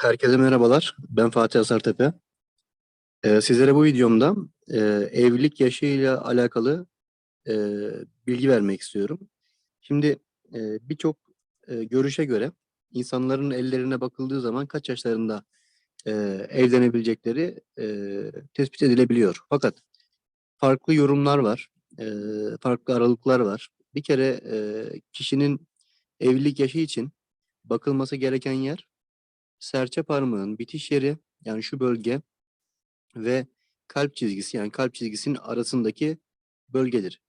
Herkese merhabalar. Ben Fatih Asartepe. Ee, sizlere bu videomda e, evlilik yaşıyla alakalı e, bilgi vermek istiyorum. Şimdi e, birçok e, görüşe göre insanların ellerine bakıldığı zaman kaç yaşlarında e, evlenebilecekleri e, tespit edilebiliyor. Fakat farklı yorumlar var, e, farklı aralıklar var. Bir kere e, kişinin evlilik yaşı için bakılması gereken yer serçe parmağın bitiş yeri yani şu bölge ve kalp çizgisi yani kalp çizgisinin arasındaki bölgedir.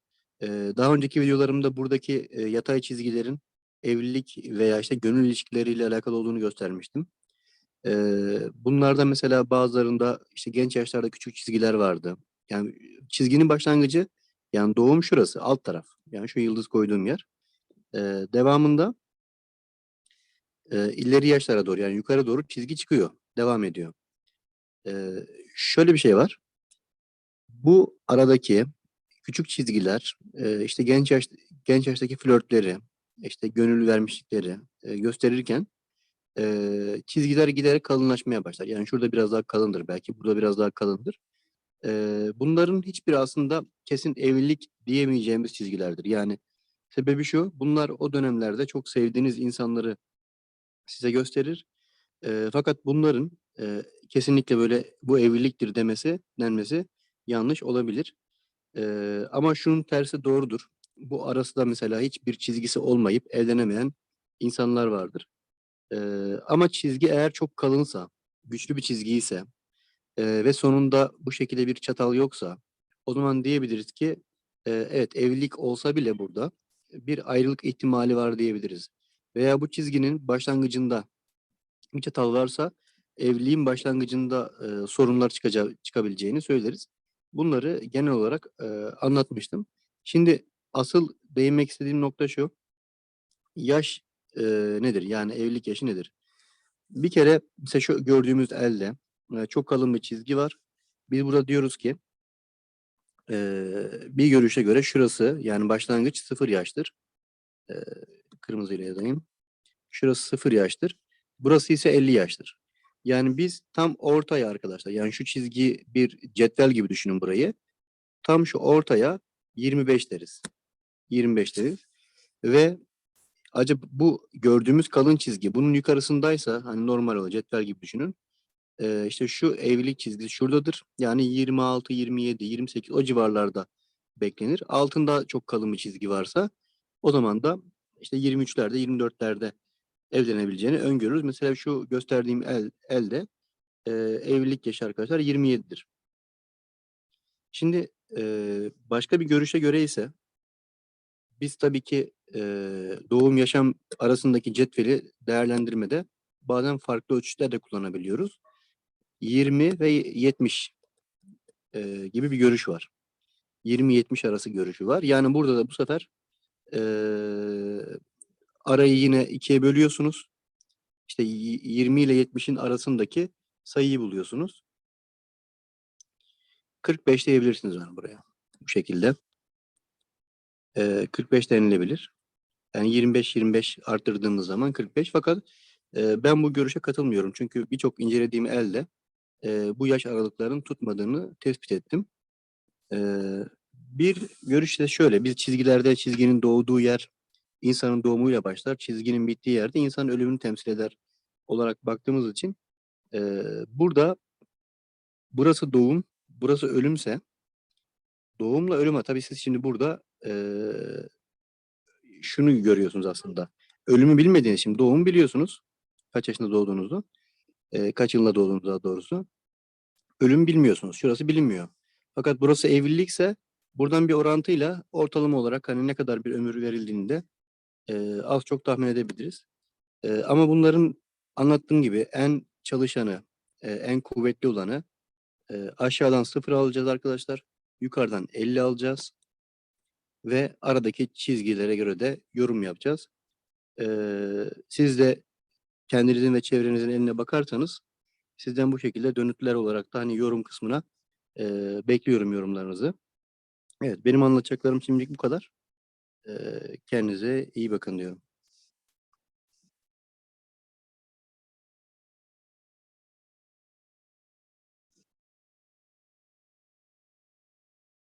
Ee, daha önceki videolarımda buradaki e, yatay çizgilerin evlilik veya işte gönül ilişkileriyle alakalı olduğunu göstermiştim. Ee, bunlarda mesela bazılarında işte genç yaşlarda küçük çizgiler vardı. Yani çizginin başlangıcı yani doğum şurası alt taraf. Yani şu yıldız koyduğum yer. Ee, devamında e, ileri yaşlara doğru yani yukarı doğru çizgi çıkıyor. Devam ediyor. E, şöyle bir şey var. Bu aradaki küçük çizgiler e, işte genç yaş genç yaştaki flörtleri, işte gönül vermişlikleri e, gösterirken e, çizgiler giderek kalınlaşmaya başlar. Yani şurada biraz daha kalındır belki, burada biraz daha kalındır. E, bunların hiçbiri aslında kesin evlilik diyemeyeceğimiz çizgilerdir. Yani sebebi şu, bunlar o dönemlerde çok sevdiğiniz insanları size gösterir. Eee, fakat bunların, eee, kesinlikle böyle bu evliliktir demesi denmesi yanlış olabilir. Eee, ama şunun tersi doğrudur. Bu arasında mesela hiçbir çizgisi olmayıp evlenemeyen insanlar vardır. Eee, ama çizgi eğer çok kalınsa, güçlü bir çizgiyse, eee, ve sonunda bu şekilde bir çatal yoksa o zaman diyebiliriz ki, eee, evet evlilik olsa bile burada bir ayrılık ihtimali var diyebiliriz. Veya bu çizginin başlangıcında bir çatal varsa evliliğin başlangıcında, eee, sorunlar çıkacağı çıkabileceğini söyleriz. Bunları genel olarak, eee, anlatmıştım. Şimdi asıl değinmek istediğim nokta şu: Yaş, eee, nedir? Yani evlilik yaşı nedir? Bir kere mesela şu gördüğümüz elde, eee, çok kalın bir çizgi var. Biz burada diyoruz ki eee, bir görüşe göre şurası yani başlangıç 0 yaştır. Eee, kırmızıyla yazayım. Şurası 0 yaştır. Burası ise 50 yaştır. Yani biz tam ortaya arkadaşlar. Yani şu çizgi bir cetvel gibi düşünün burayı. Tam şu ortaya 25 deriz. 25 deriz. Ve acaba bu gördüğümüz kalın çizgi bunun yukarısındaysa hani normal o cetvel gibi düşünün. Eee, işte şu evlilik çizgisi şuradadır. Yani 26, 27, 28 o civarlarda beklenir. Altında çok kalın bir çizgi varsa o zaman da işte 23'lerde 24'lerde evlenebileceğini öngörürüz. Mesela şu gösterdiğim el elde, eee, evlilik yaşı arkadaşlar 27'dir. Şimdi, eee, başka bir görüşe göre ise biz tabii ki, eee, doğum yaşam arasındaki cetveli değerlendirmede bazen farklı ölçütler de kullanabiliyoruz. 20 ve 70 eee, gibi bir görüş var. 20-70 arası görüşü var. Yani burada da bu sefer, eee, arayı yine 2'ye bölüyorsunuz. İşte y 20 ile 70'in arasındaki sayıyı buluyorsunuz. 45 diyebilirsiniz yani buraya bu şekilde. Eee, 45 denilebilir. Yani 25-25 arttırdığımız zaman 45 fakat, eee, ben bu görüşe katılmıyorum. Çünkü birçok incelediğim elde, eee, bu yaş aralıklarının tutmadığını tespit ettim. Eee, bir görüş de şöyle, biz çizgilerde çizginin doğduğu yer insanın doğumuyla başlar, çizginin bittiği yerde insanın ölümünü temsil eder olarak baktığımız için, eee, burada burası doğum, burası ölümse doğumla ölüme tabii siz şimdi burada, eee, şunu görüyorsunuz aslında. Ölümü bilmediğiniz için doğumu biliyorsunuz. Kaç yaşında doğduğunuzu, eee, kaç yılında doğduğunuzu daha doğrusu. Ölümü bilmiyorsunuz. Şurası bilinmiyor. Fakat burası evlilikse buradan bir orantıyla ortalama olarak hani ne kadar bir ömür verildiğini de, eee, az çok tahmin edebiliriz. Eee, ama bunların anlattığım gibi en çalışanı, eee, en kuvvetli olanı, eee, aşağıdan 0 alacağız arkadaşlar. Yukarıdan 50 alacağız. Ve aradaki çizgilere göre de yorum yapacağız. Eee, siz de kendinizin ve çevrenizin eline bakarsanız sizden bu şekilde dönütler olarak da hani yorum kısmına, eee, bekliyorum yorumlarınızı. Evet, benim anlatacaklarım şimdilik bu kadar. Kendinize iyi bakın diyorum.